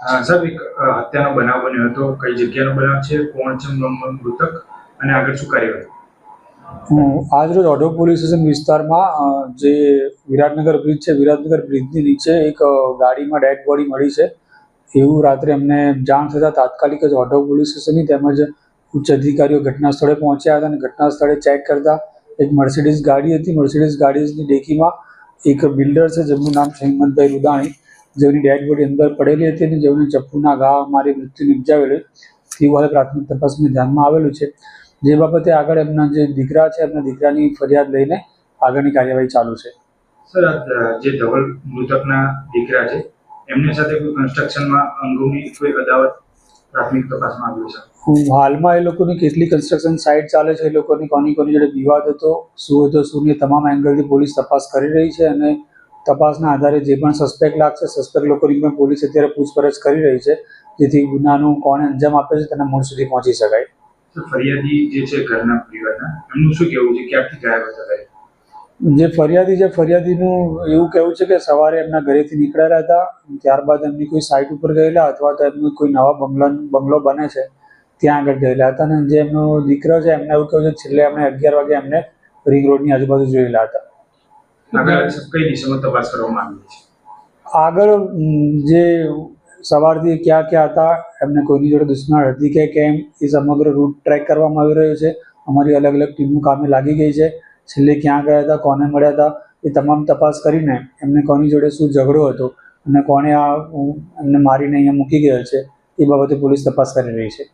સાહેબ એક હત્યાનો બનાવ બન્યો હતો. કઈ જગ્યાનો બનાવ છે? કોણ છે? મૃતક? અને આગળ શું કાર્યવાહી આજરોજ ઓઢો પોલીસ સ્ટેશન વિસ્તારમાં જે વિરાટનગર બ્રિજ છે, વિરાટનગર બ્રિજની નીચે એક ગાડીમાં ડેડ બોડી મળી છે. એવું રાત્રે અમને જાણ થતાં તાત્કાલિક જ ઓઢો પોલીસ સ્ટેશનની તેમજ ઉચ્ચ અધિકારીઓ ઘટના સ્થળે પહોંચ્યા હતા અને ઘટના સ્થળે ચેક કરતા એક મર્સિડીઝ ગાડી હતી. મર્સિડીઝ ગાડીની ડેકીમાં એક બિલ્ડર છે, જેમનું નામ હિંમતભાઈ રૂદાણી. જેમની ડેડ બોડી અંદર પડેલી હતી અને જેમને ચપ્પુના ઘા મારી મૃત્યુ નિપજાવેલું તેવું હાલ પ્રાથમિક તપાસમાં ધ્યાનમાં આવેલું છે. જે બાબતે આગળ એમના જે દીકરા છે એમના દીકરાની ફરિયાદ લઈને આગળની કાર્યવાહી ચાલુ છે. સર જે ધવલ મૃતકના દીકરા છે એમની સાથે કોઈ કન્સ્ટ્રક્શનમાં અંગોની કોઈ અદાવત પ્રાથમિક તપાસમાં આવ્યું છે? હાલમાં એ લોકોની કેટલી કન્સ્ટ્રક્શન સાઇટ ચાલે છે એ લોકોની કોની કોની જોડે વિવાદ હતો શું હતો શું નહીં તમામ એંગલથી પોલીસ તપાસ કરી રહી છે અને તપાસના આધારે જે પણ સસ્પેક્ટ લાગશે સસ્પેક્ટ લોકોની પણ પોલીસ અત્યારે પૂછપરછ કરી રહી છે જેથી ગુનાનું કોણે અંજામ આપે છે તેના મૂળ સુધી પહોંચી શકાય. ફરિયાદી જે છે ઘરના પરિવારના એમનું શું કહેવું છે? ક્યાંથી ગાયબ હતા જે ફરિયાદી છે ફરિયાદીનું એવું કહેવું છે કે સવારે એમના ઘરેથી નીકળેલા હતા ત્યારબાદ એમની કોઈ સાઇટ ઉપર ગયેલા અથવા તો એમનું કોઈ નવા બંગલો બંગલો બને છે ત્યાં આગળ ગયેલા હતા અને જે એમનો દીકરો છે એમને એવું કહ્યું છે કે છેલ્લે એમણે અગિયાર વાગે એમને રિંગ રોડની આજુબાજુ જોયેલા હતા. આગળ જે સવારથી ક્યાં ક્યાં હતા, એમને કોઈની જોડે દુશ્મન હતી કે કેમ, એ સમગ્ર રૂટ ટ્રેક કરવામાં આવી રહ્યો છે. અમારી અલગ અલગ ટીમનું કામે લાગી ગઈ છે. છેલ્લે ક્યાં ગયા હતા, કોને મળ્યા હતા, એ તમામ તપાસ કરીને એમને કોની જોડે શું ઝઘડો હતો અને કોણે આ એમને મારીને અહીંયા મૂકી ગયો છે, એ બાબતે પોલીસ તપાસ કરી રહી છે.